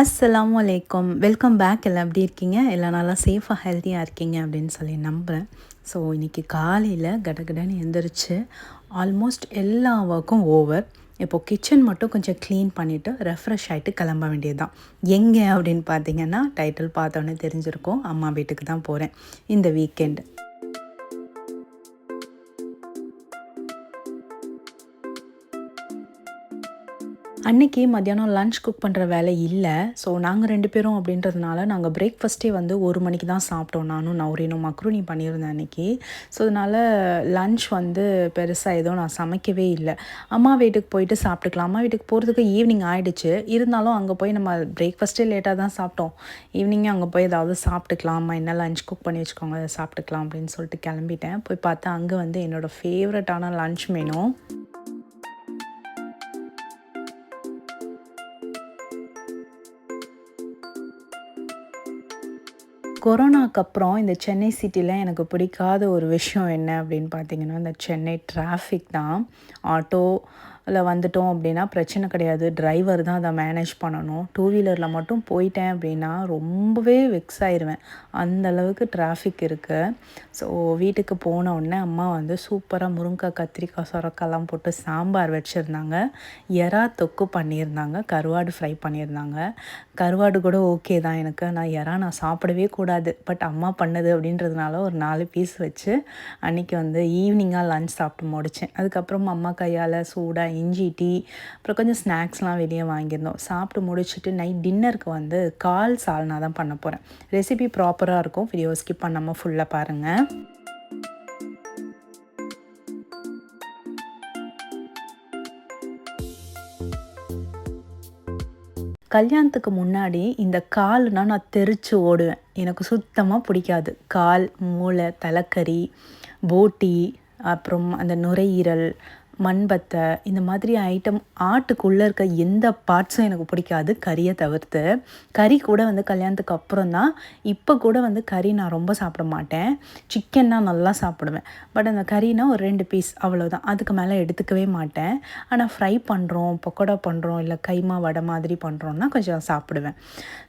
அஸ்ஸலாமு அலைக்கும் welcome back எல்லாம் எப்படி இருக்கீங்க? எல்லாம் நல்லா சேஃபாக ஹெல்த்தியாக இருக்கீங்க அப்படின்னு சொல்லி நம்புகிறேன் ஸோ இன்றைக்கி காலையில் கடகடன்னு எந்திரிச்சு ஆல்மோஸ்ட் எல்லா ஒர்க்கும் ஓவர் இப்போது கிச்சன் மட்டும் கொஞ்சம் க்ளீன் பண்ணிவிட்டு ரெஃப்ரெஷ் ஆகிட்டு கிளம்ப வேண்டியது தான் எங்கே அப்படின்னு பார்த்தீங்கன்னா டைட்டில் பார்த்தோன்னே தெரிஞ்சிருக்கும். அம்மா வீட்டுக்கு தான் போகிறேன் இந்த வீக்கெண்டு அன்னைக்கு மத்தியானம் லன்ச் குக் பண்ணுற வேலை இல்லை. ஸோ நாங்கள் ரெண்டு பேரும் அப்படின்றதுனால நாங்கள் பிரேக்ஃபஸ்ட்டே வந்து ஒரு மணிக்கு தான் சாப்பிட்டோம். நானும் நௌரினும் மக்ரூனி பண்ணியிருந்தேன் அன்னைக்கு. ஸோ அதனால் லன்ச் வந்து பெருசாக எதுவும் நான் சமைக்கவே இல்லை. அம்மா வீட்டுக்கு போயிட்டு சாப்பிட்டுக்கலாம். அம்மா வீட்டுக்கு போகிறதுக்கு ஈவினிங் ஆகிடுச்சு இருந்தாலும் அங்கே போய் நம்ம பிரேக்ஃபஸ்ட்டே லேட்டாக தான் சாப்பிட்டோம். ஈவினிங்கே அங்கே போய் ஏதாவது சாப்பிட்டுக்கலாம்? அம்மா என்ன லன்ச் குக் பண்ணி வச்சுக்கோங்க சாப்பிட்டுக்கலாம் அப்படின்னு சொல்லிட்டு கிளம்பிட்டேன். போய் பார்த்தா அங்கே வந்து என்னோடய ஃபேவரட்டான லன்ச் மெனு கொரோனாக்கு அப்புறம் இந்த சென்னை சிட்டியில் எனக்கு பிடிக்காத ஒரு விஷயம் என்ன அப்படின்னு பார்த்தீங்கன்னா இந்த சென்னை டிராஃபிக் தான். ஆட்டோ அதில் வந்துட்டோம் அப்படின்னா பிரச்சனை கிடையாது. டிரைவர் தான் அதை மேனேஜ் பண்ணணும். டூ வீலரில் மட்டும் போயிட்டேன் அப்படின்னா ரொம்பவே வெக்ஸ் ஆயிடுவேன் அந்த அளவுக்கு டிராஃபிக் இருக்குது ஸோ வீட்டுக்கு போன உடனே அம்மா வந்து சூப்பராக முருங்கைக்காய் கத்திரிக்காய் சொரக்காய்லாம் போட்டு சாம்பார் வச்சுருந்தாங்க. எறா தொக்கு பண்ணியிருந்தாங்க. கருவாடு ஃப்ரை பண்ணியிருந்தாங்க. கருவாடு கூட ஓகே தான் எனக்கு. நான் எறா நான் சாப்பிடவே கூடாது. பட் அம்மா பண்ணது அப்படின்றதுனால ஒரு நாலு பீஸ் வச்சு அன்றைக்கி வந்து ஈவினிங்காக லன்ச் சாப்பிட்டு முடித்தேன் அதுக்கப்புறம் அம்மா கையால் சூடாக இஞ்சி டீ அப்புறம் கொஞ்சம் ஸ்நாக்ஸ்லாம் வெளியே வாங்கியிருந்தோம். சாப்பிட்டு முடிச்சுட்டு நைட் டின்னருக்கு வந்து கால் சால்னா தான் பண்ண போகிறேன் ரெசிபி ப்ராப்பராக இருக்கும். வீடியோ ஸ்கிப் பண்ணாமல் ஃபுல்லாக பாருங்கள் கல்யாணத்துக்கு முன்னாடி இந்த கால்னா நான் தெரிச்சு ஓடுவேன். எனக்கு சுத்தமாக பிடிக்காது. கால் மூளை தலைக்கறி போட்டி அப்புறம் அந்த நுரையீரல் மண்பத்தை இந்த மாதிரி ஐட்டம் ஆட்டுக்குள்ளே இருக்க எந்த பார்ட்ஸும் எனக்கு பிடிக்காது கறியை தவிர்த்து. கறி கூட வந்து கல்யாணத்துக்கு அப்புறம் தான் இப்போ கூட வந்து கறி நான் ரொம்ப சாப்பிட மாட்டேன். சிக்கன்னா நல்லா சாப்பிடுவேன். பட் அந்த கறினா ஒரு ரெண்டு பீஸ் அவ்வளோதான் அதுக்கு மேலே எடுத்துக்கவே மாட்டேன். ஆனால் ஃப்ரை பண்ணுறோம் பக்கோடா பண்ணுறோம் இல்லை கைமா வடை மாதிரி பண்ணுறோன்னா கொஞ்சம் சாப்பிடுவேன்.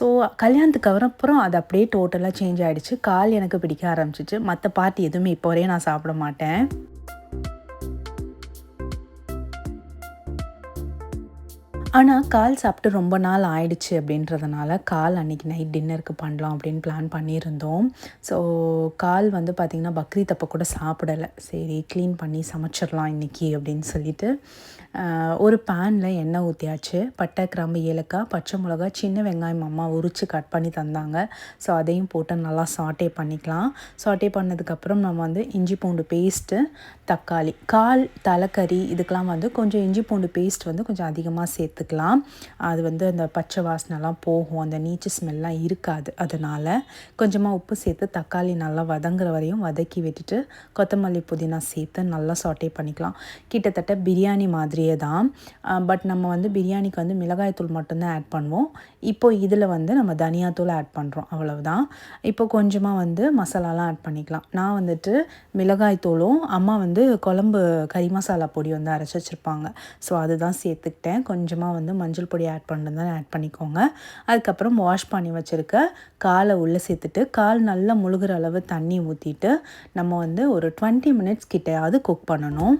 ஸோ கல்யாணத்துக்கு அப்புறம் அது அப்படியே டோட்டலாக சேஞ்ச் ஆகிடுச்சு கால் எனக்கு பிடிக்க ஆரம்பிச்சிச்சு. மற்ற பார்ட்டி எதுவுமே இப்போ வரையும் நான் சாப்பிட மாட்டேன். ஆனால் கால் சாப்பிட்டு ரொம்ப நாள் ஆயிடுச்சு அப்படின்றதுனால கால் அன்றைக்கி நைட் டின்னருக்கு பண்ணலாம் அப்படின்னு பிளான் பண்ணியிருந்தோம். ஸோ கால் வந்து பார்த்திங்கன்னா பக்ரீத் அப்போ கூட சாப்பிடலை. சரி க்ளீன் பண்ணி சமைச்சிடலாம் இன்றைக்கி அப்படின்னு சொல்லிட்டு ஒரு பேனில் எண்ணெய் ஊற்றியாச்சு பட்டை கிராம்பு ஏலக்காய் பச்சை மிளகா சின்ன வெங்காயம் அம்மா உரித்து கட் பண்ணி தந்தாங்க. ஸோ அதையும் போட்டு நல்லா சாட்டே பண்ணிக்கலாம். சாட்டே பண்ணதுக்கப்புறம் நம்ம வந்து இஞ்சி பூண்டு பேஸ்ட்டு தக்காளி கால் தலைக்கறி இதுக்கெலாம் வந்து கொஞ்சம் இஞ்சி பூண்டு பேஸ்ட் வந்து கொஞ்சம் அதிகமாக சேர்த்துக்கலாம். அது வந்து அந்த பச்சை வாசனைலாம் போகும் அந்த நீச்சு ஸ்மெல்லாம் இருக்காது. அதனால் கொஞ்சமாக உப்பு சேர்த்து தக்காளி நல்லா வதங்குற வரையும் வதக்கி விட்டுட்டு கொத்தமல்லி புதினா சேர்த்து நல்லா சாட்டே பண்ணிக்கலாம். கிட்டத்தட்ட பிரியாணி மாதிரியே தான். பட் நம்ம வந்து பிரியாணிக்கு வந்து மிளகாய்த்தூள் மட்டும்தான் ஆட் பண்ணுவோம். இப்போ இதில் வந்து நம்ம தனியாத்தூள் ஆட் பண்ணுறோம் அவ்வளவுதான். இப்போ கொஞ்சமாக வந்து மசாலாலாம் ஆட் பண்ணிக்கலாம். நான் வந்துட்டு மிளகாய் தூளும் அம்மா வந்து குழம்பு கறி மசாலா பொடி வந்து அரைச்சி வச்சுருப்பாங்க. ஸோ அதுதான் சேர்த்துக்கிட்டேன். கொஞ்சமாக வந்து மஞ்சள் பொடி ஆட் பண்ணுறதுதான் ஆட் பண்ணிக்கோங்க. அதுக்கப்புறம் வாஷ் பண்ணி வச்சுருக்க காலை உள்ளே சேர்த்துட்டு கால் நல்லா முழுகிற அளவு தண்ணி ஊற்றிட்டு நம்ம வந்து ஒரு டுவெண்ட்டி மினிட்ஸ் கிட்டையாவது குக் பண்ணணும்.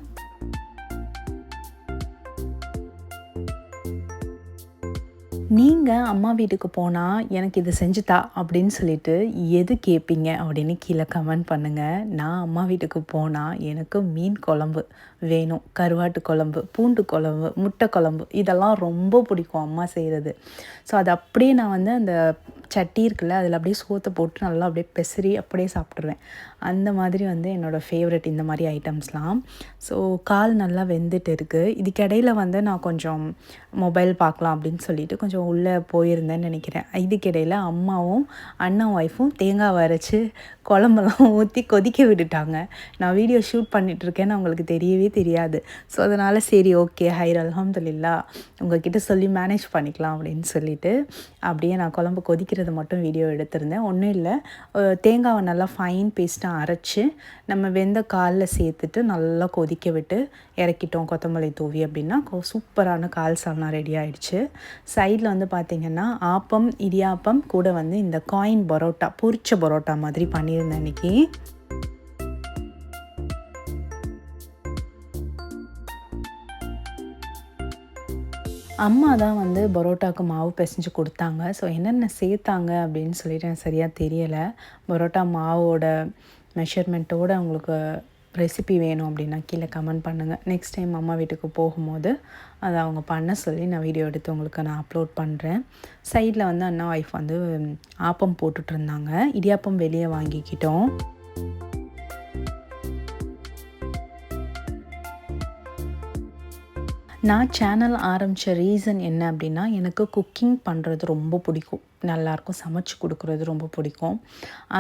நீங்கள் அம்மா வீட்டுக்கு போனால் எனக்கு இது செஞ்சுதா அப்படின்னு சொல்லிட்டு எது கேட்பீங்க அப்படின்னு கீழே கமெண்ட் பண்ணுங்கள் நான் அம்மா வீட்டுக்கு போனால் எனக்கு மீன் குழம்பு வேணும். கருவாட்டு குழம்பு பூண்டு குழம்பு முட்டை குழம்பு இதெல்லாம் ரொம்ப பிடிக்கும் அம்மா செய்கிறது ஸோ அது அப்படியே நான் வந்து அந்த சட்டி இருக்குல்ல அதில் அப்படியே சோத்தை போட்டு நல்லா அப்படியே பெசரி அப்படியே சாப்பிட்ருவேன் அந்த மாதிரி வந்து என்னோடய ஃபேவரெட் இந்த மாதிரி ஐட்டம்ஸ்லாம் ஸோ கால் நல்லா வெந்துட்டு இருக்குது இதுக்கிடையில் வந்து நான் கொஞ்சம் மொபைல் பார்க்கலாம் அப்படின்னு சொல்லிட்டு கொஞ்சம் உள்ளே போயிருந்தேன்னு நினைக்கிறேன். இதுக்கிடையில் அம்மாவும் அண்ணன் ஒய்ஃபும் தேங்காய் வரைச்சி குழம்பெல்லாம் ஊற்றி கொதிக்க விட்டுட்டாங்க. நான் வீடியோ ஷூட் பண்ணிகிட்ருக்கேன்னு அவங்களுக்கு தெரியவே தெரியாது. ஸோ அதனால் சரி ஓகே ஹைர் அலமதுல்லா உங்ககிட்ட சொல்லி மேனேஜ் பண்ணிக்கலாம் அப்படின்னு சொல்லிட்டு அப்படியே நான் குழம்பு கொதிக்கிறது அரைச்சது மட்டும் வீடியோ எடுத்திருந்தேன். ஒன்றும் இல்லை. தேங்காவை நல்லா ஃபைன் பேஸ்ட்டாக அரைச்சி நம்ம வெந்த காலில் சேர்த்துட்டு நல்லா கொதிக்க விட்டு இறக்கிட்டோம் கொத்தமல்லி தூவி அப்படின்னா சூப்பரான கால் சால்னா ரெடி ஆகிடுச்சு சைடில் வந்து பார்த்திங்கன்னா ஆப்பம் இடியாப்பம் கூட வந்து இந்த காயின் பரோட்டா பொரிச்ச பரோட்டா மாதிரி பண்ணியிருந்தேன் இன்றைக்கி அம்மா தான் வந்து பரோட்டாவுக்கு மாவு பிசைஞ்சு கொடுத்தாங்க. ஸோ என்னென்ன சேர்த்தாங்க அப்படின்னு சொல்லிட்டு எனக்கு சரியாக தெரியலை. பரோட்டா மாவோட மெஷர்மெண்ட்டோடு உங்களுக்கு ரெசிபி வேணும் அப்படின்னா கீழே கமெண்ட் பண்ணுங்கள் நெக்ஸ்ட் டைம் அம்மா வீட்டுக்கு போகும்போது அதை அவங்க பண்ண சொல்லி நான் வீடியோ எடுத்து உங்களுக்கு நான் அப்லோட் பண்ணுறேன் சைடில் வந்து அண்ணா ஒய்ஃப் வந்து ஆப்பம் போட்டுட்ருந்தாங்க இடியாப்பம் வெளியே வாங்கிக்கிட்டோம். நான் சேனல் ஆரம்பித்த ரீசன் என்ன அப்படின்னா எனக்கு குக்கிங் பண்ணுறது ரொம்ப பிடிக்கும். நல்லாயிருக்கும் சமைச்சு கொடுக்குறது ரொம்ப பிடிக்கும்.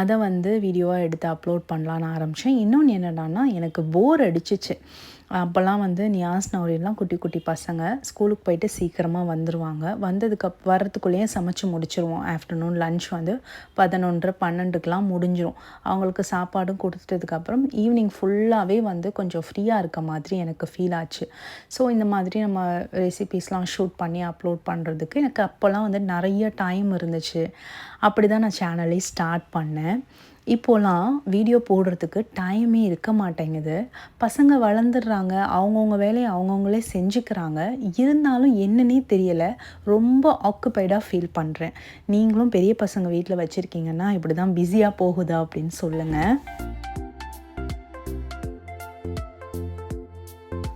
அதை வந்து வீடியோவாக எடுத்து அப்லோட் பண்ணலான்னு ஆரம்பித்தேன் இன்னொன்று என்னடான்னா எனக்கு போர் அடிச்சிச்சு. அப்போல்லாம் வந்து நியாஸ் நவரியெல்லாம் குட்டி குட்டி பசங்க ஸ்கூலுக்கு போயிட்டு சீக்கிரமாக வந்துடுவாங்க வந்ததுக்கு வரத்துக்குள்ளேயே சமைச்சு முடிச்சிருவோம். ஆஃப்டர்நூன் லன்ச் வந்து பதினொன்று பன்னெண்டுக்கெலாம் முடிஞ்சிடும் அவங்களுக்கு சாப்பாடும் கொடுத்துட்டதுக்கப்புறம் ஈவினிங் ஃபுல்லாகவே வந்து கொஞ்சம் ஃப்ரீயாக இருக்க மாதிரி எனக்கு ஃபீல் ஆச்சு. ஸோ இந்த மாதிரி நம்ம ரெசிபீஸ்லாம் ஷூட் பண்ணி அப்லோட் பண்ணுறதுக்கு எனக்கு அப்போல்லாம் வந்து நிறைய டைம் இருந்துச்சு. அப்படி தான் நான் சேனலே ஸ்டார்ட் பண்ணேன். இப்போலாம் வீடியோ போடுறதுக்கு டைமே இருக்க மாட்டேங்குது. பசங்க வளர்ந்துடுறாங்க அவங்கவுங்க வேலையை அவங்கவுங்களே செஞ்சுக்கிறாங்க. இருந்தாலும் என்னன்னே தெரியலை. ரொம்ப ஆக்குப்பைடாக ஃபீல் பண்ணுறேன் நீங்களும் பெரிய பசங்க வீட்டில் வச்சுருக்கீங்கன்னா இப்படி தான் பிஸியாக போகுதா அப்படின்னு சொல்லுங்கள்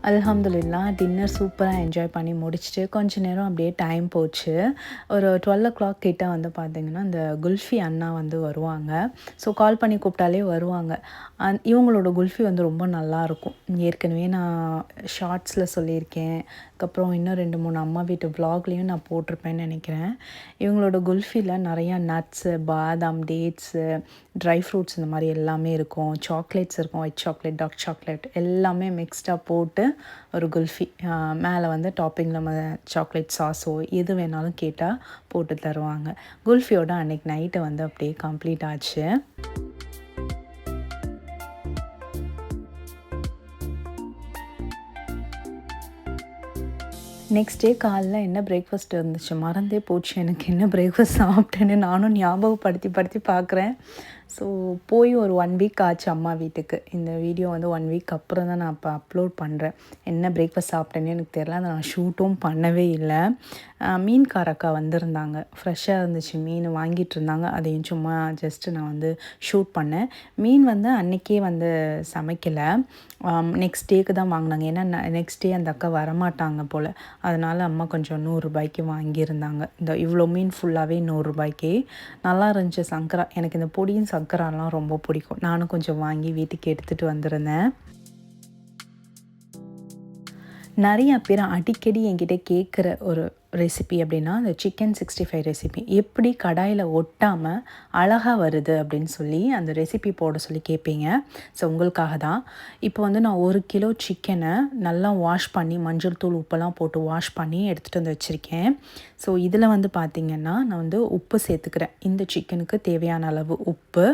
அல்ஹம்துலில்லா டின்னர் சூப்பராக என்ஜாய் பண்ணி முடிச்சுட்டு கொஞ்ச நேரம் அப்படியே டைம் போச்சு. ஒரு டுவெல் ஓ கிளாக் கிட்ட வந்து பார்த்திங்கன்னா இந்த குல்ஃபி அண்ணா வந்து வருவாங்க. ஸோ கால் பண்ணி கூப்பிட்டாலே வருவாங்க. அந் இவங்களோட குல்ஃபி வந்து ரொம்ப நல்லாயிருக்கும் ஏற்கனவே நான் ஷார்ட்ஸில் சொல்லியிருக்கேன். அதுக்கப்புறம் இன்னும் ரெண்டு மூணு அம்மா வீட்டு வ்ளாக்லேயும் நான் போட்டிருப்பேன்னு நினைக்கிறேன். இவங்களோட குல்ஃபியில் நிறையா நட்ஸு பாதாம் டேட்ஸு ட்ரை ஃப்ரூட்ஸ் இந்த மாதிரி எல்லாமே இருக்கும். சாக்லேட்ஸ் இருக்கும். ஒயிட் சாக்லேட் டார்க் சாக்லேட் எல்லாமே மிக்ஸ்டாக போட்டு ஒரு குல்ஃபி மேலே வந்து டாப்பிங் நம்ம சாக்லேட் சாஸோ எது வேணாலும் கேட்டால் போட்டு தருவாங்க. குல்ஃபியோட அன்றைக்கி நைட்டு வந்து அப்படியே கம்ப்ளீட் ஆச்சு. நெக்ஸ்ட் டே காலைல என்ன பிரேக்ஃபாஸ்ட் இருந்துச்சு? மறந்தே போச்சு எனக்கு என்ன பிரேக்ஃபாஸ்ட் சாப்பிட்டேன்னு நானும் ஞாபகப்படுத்தி படுத்தி பார்க்குறேன் ஸோ போய் ஒரு ஒன் வீக் ஆச்சு அம்மா வீட்டுக்கு. இந்த வீடியோ வந்து ஒன் வீக் அப்புறம் தான் நான் இப்போ அப்லோட் பண்ணுறேன் என்ன பிரேக்ஃபாஸ்ட் சாப்பிட்டேன்னு எனக்கு தெரில அதை நான் ஷூட்டும் பண்ணவே இல்லை. மீன்கார அக்கா வந்திருந்தாங்க. ஃப்ரெஷ்ஷாக இருந்துச்சு. மீன் வாங்கிட்டு இருந்தாங்க. அதையும் சும்மா ஜஸ்ட்டு நான் வந்து ஷூட் பண்ணேன். மீன் வந்து அன்றைக்கே வந்து சமைக்கலை. நெக்ஸ்ட் டேக்கு தான் வாங்கினாங்க. ஏன்னா நெக்ஸ்ட் டே அந்த அக்கா வரமாட்டாங்க போல். அதனால் அம்மா கொஞ்சம் நூறுரூபாய்க்கு வாங்கியிருந்தாங்க. இந்த இவ்வளோ மீன் ஃபுல்லாகவே நூறுரூபாய்க்கு நல்லா இருந்துச்சு சங்கரா. எனக்கு இந்த பொடியும் சங்கராலாம் ரொம்ப பிடிக்கும். நானும் கொஞ்சம் வாங்கி வீட்டுக்கு எடுத்துகிட்டு வந்திருந்தேன். நிறையா பேர் அடிக்கடி என்கிட்ட கேட்குற ஒரு ரெசிபி அப்படின்னா அந்த சிக்கன் சிக்ஸ்டி ஃபைவ் ரெசிபி எப்படி கடாயில் ஒட்டாமல் அழகாக வருது அப்படின்னு சொல்லி அந்த ரெசிபி போட சொல்லி கேட்பீங்க ஸோ உங்களுக்காக தான். இப்போ வந்து நான் ஒரு கிலோ சிக்கனை நல்லா வாஷ் பண்ணி மஞ்சள் தூள் உப்பெல்லாம் போட்டு வாஷ் பண்ணி எடுத்துகிட்டு வந்து வச்சுருக்கேன். ஸோ இதில் வந்து பார்த்திங்கன்னா நான் வந்து உப்பு சேர்த்துக்கிறேன். இந்த சிக்கனுக்கு தேவையான அளவு உப்பு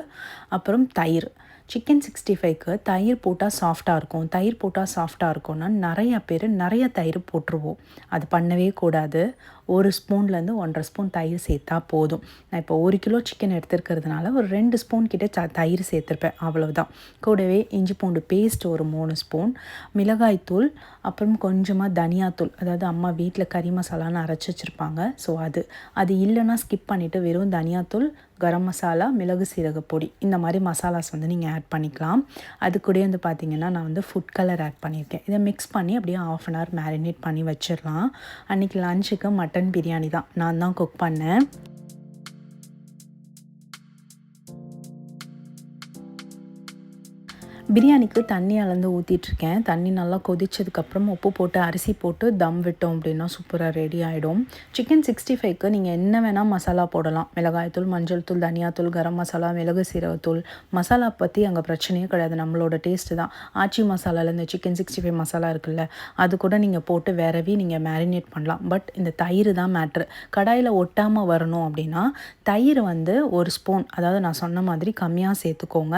அப்புறம் தயிர். சிக்கன் சிக்ஸ்டி ஃபைவ்க்கு தயிர் போட்டால் சாஃப்டாக இருக்கும். தயிர் போட்டால் சாஃப்டாக இருக்கும்னா நிறையா பேர் நிறைய தயிர் போட்டுருவோம். அது பண்ணவே கூடாது. ஒரு ஸ்பூன்லேருந்து ஒன்றரை ஸ்பூன் தயிர் சேர்த்தா போதும். நான் இப்போ ஒரு கிலோ சிக்கன் எடுத்துருக்கிறதுனால ஒரு ரெண்டு ஸ்பூன் கிட்டே தயிர் சேர்த்துருப்பேன். அவ்வளவுதான். கூடவே இஞ்சி பூண்டு பேஸ்ட் ஒரு மூணு ஸ்பூன் மிளகாய்த்தூள் அப்புறம் கொஞ்சமாக தனியாத்தூள் அதாவது அம்மா வீட்டில் கறி மசாலான்னு அரைச்சி வச்சுருப்பாங்க. ஸோ அது அது இல்லைன்னா ஸ்கிப் பண்ணிவிட்டு வெறும் தனியாத்தூள் கரம் மசாலா மிளகு சீரக பொடி இந்த மாதிரி மசாலாஸ் வந்து நீங்கள் ஆட் பண்ணிக்கலாம். அது கூட வந்து பார்த்திங்கன்னா நான் வந்து ஃபுட் கலர் ஆட் பண்ணியிருக்கேன். இதை மிக்ஸ் பண்ணி அப்படியே ஆஃப் அன் ஹவர் மேரினேட் பண்ணி வச்சிடலாம். அன்றைக்கி லஞ்சுக்கு மட்டன் பிரியாணி தான். நான் தான் குக் பண்ணேன். பிரியாணிக்கு தண்ணி அளந்து ஊற்றிட்டுருக்கேன் தண்ணி நல்லா கொதிச்சதுக்கப்புறம் உப்பு போட்டு அரிசி போட்டு தம் விட்டோம் அப்படின்னா சூப்பராக ரெடி ஆகிடும் சிக்கன் சிக்ஸ்டி ஃபைவ்க்கு நீங்கள் என்ன வேணால் மசாலா போடலாம். மிளகாய்த்தூள் மஞ்சள் தூள் தனியாத்தூள் கரம் மசாலா மிளகு சீரகத்தூள் மசாலா பற்றி அங்கே பிரச்சனையே கிடையாது. நம்மளோட டேஸ்ட்டு தான். ஆச்சி மசாலாவில் இந்த சிக்கன் சிக்ஸ்டி ஃபைவ் மசாலா இருக்குல்ல அது கூட நீங்கள் போட்டு விரவி நீங்கள் மேரினேட் பண்ணலாம். பட் இந்த தயிர் தான் மேட்ரு கடாயில் ஒட்டாமல் வரணும் அப்படின்னா தயிர் வந்து ஒரு ஸ்பூன் அதாவது நான் சொன்ன மாதிரி கம்மியாக சேர்த்துக்கோங்க.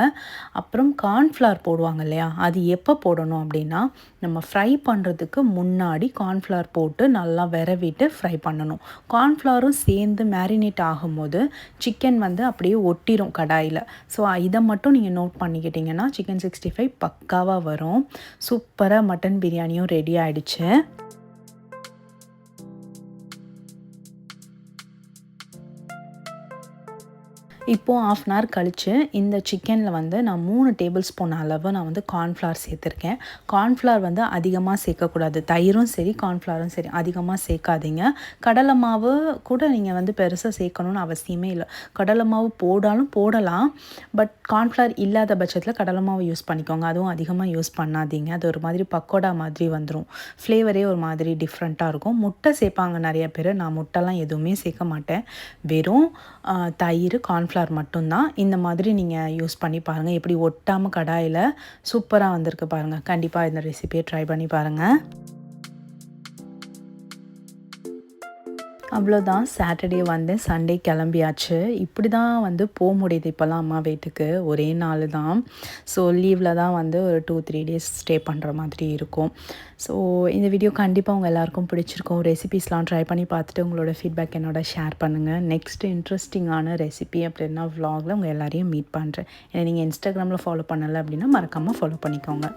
அப்புறம் கார்ன்ஃப்ளவர் போடுவாங்க இல்லையா? அது எப்போ போடணும் அப்படின்னா நம்ம ஃப்ரை பண்ணுறதுக்கு முன்னாடி கார்ன்ஃப்ளவர் போட்டு நல்லா விரவிட்டு ஃப்ரை பண்ணணும். கார்ன்ஃப்ளவரும் சேர்ந்து மேரினேட் ஆகும்போது சிக்கன் வந்து அப்படியே ஒட்டிரும் கடாயில். ஸோ இதை மட்டும் நீங்கள் நோட் பண்ணிக்கிட்டிங்கன்னா சிக்கன் சிக்ஸ்டி ஃபைவ் பக்காவாக வரும். சூப்பராக மட்டன் பிரியாணியும் ரெடி ஆகிடுச்சு இப்போது ஆஃப் அன் ஹவர் கழித்து இந்த சிக்கனில் வந்து நான் மூணு டேபிள் ஸ்பூன் அளவு நான் வந்து கார்ன்ஃப்ளவர் சேர்த்துருக்கேன். கார்ன்ஃப்ளவர் வந்து அதிகமாக சேர்க்கக்கூடாது. தயிரும் சரி கார்ன்ஃப்ளவரும் சரி. அதிகமாக சேர்க்காதீங்க. கடலை மாவு கூட நீங்கள் வந்து பெருசாக சேர்க்கணுன்னு அவசியமே இல்லை. கடலை மாவு போடாலும் போடலாம். பட் கார்ன்ஃப்ளவர் இல்லாத பட்சத்தில் கடலை மாவு யூஸ் பண்ணிக்கோங்க. அதுவும் அதிகமாக யூஸ் பண்ணாதீங்க. அது ஒரு மாதிரி பக்கோடா மாதிரி வந்துடும் ஃப்ளேவரே ஒரு மாதிரி டிஃப்ரெண்ட்டாக இருக்கும். முட்டை சேர்ப்பாங்க நிறைய பேர். நான் முட்டைலாம் எதுவுமே சேர்க்க மாட்டேன். வெறும் தயிர் கார்ன்ஃப்ளவர் கார்ன்ஃப்ளவர் மட்டும்தான். இந்த மாதிரி நீங்கள் யூஸ் பண்ணி பாருங்கள் எப்படி ஒட்டாமல் கடாயில் சூப்பராக வந்திருக்கு பாருங்கள் கண்டிப்பாக இந்த ரெசிபியை ட்ரை பண்ணி பாருங்கள் அவ்வளோதான் சாட்டர்டே வந்தேன் சண்டே கிளம்பியாச்சு. இப்படி தான் வந்து போக முடியுது இப்போல்லாம் அம்மா வீட்டுக்கு. ஒரே நாள் தான் ஸோ லீவில் தான் வந்து ஒரு டூ த்ரீ டேஸ் ஸ்டே பண்ணுற மாதிரி இருக்கும். ஸோ இந்த வீடியோ கண்டிப்பாக உங்கள் எல்லாருக்கும் பிடிச்சிருக்கும். ரெசிபீஸ்லாம் ட்ரை பண்ணி பார்த்துட்டு உங்களோட ஃபீட்பேக் என்னோட ஷேர் பண்ணுங்கள் நெக்ஸ்ட் இன்ட்ரெஸ்டிங்கான ரெசிபி அப்படின்னா வ்ளாகில் உங்கள் எல்லாரையும் மீட் பண்ணுறேன் ஏன்னா நீங்கள் இன்ஸ்டாகிராமில் ஃபாலோ பண்ணலை அப்படின்னா மறக்காமல் ஃபாலோ பண்ணிக்கோங்க.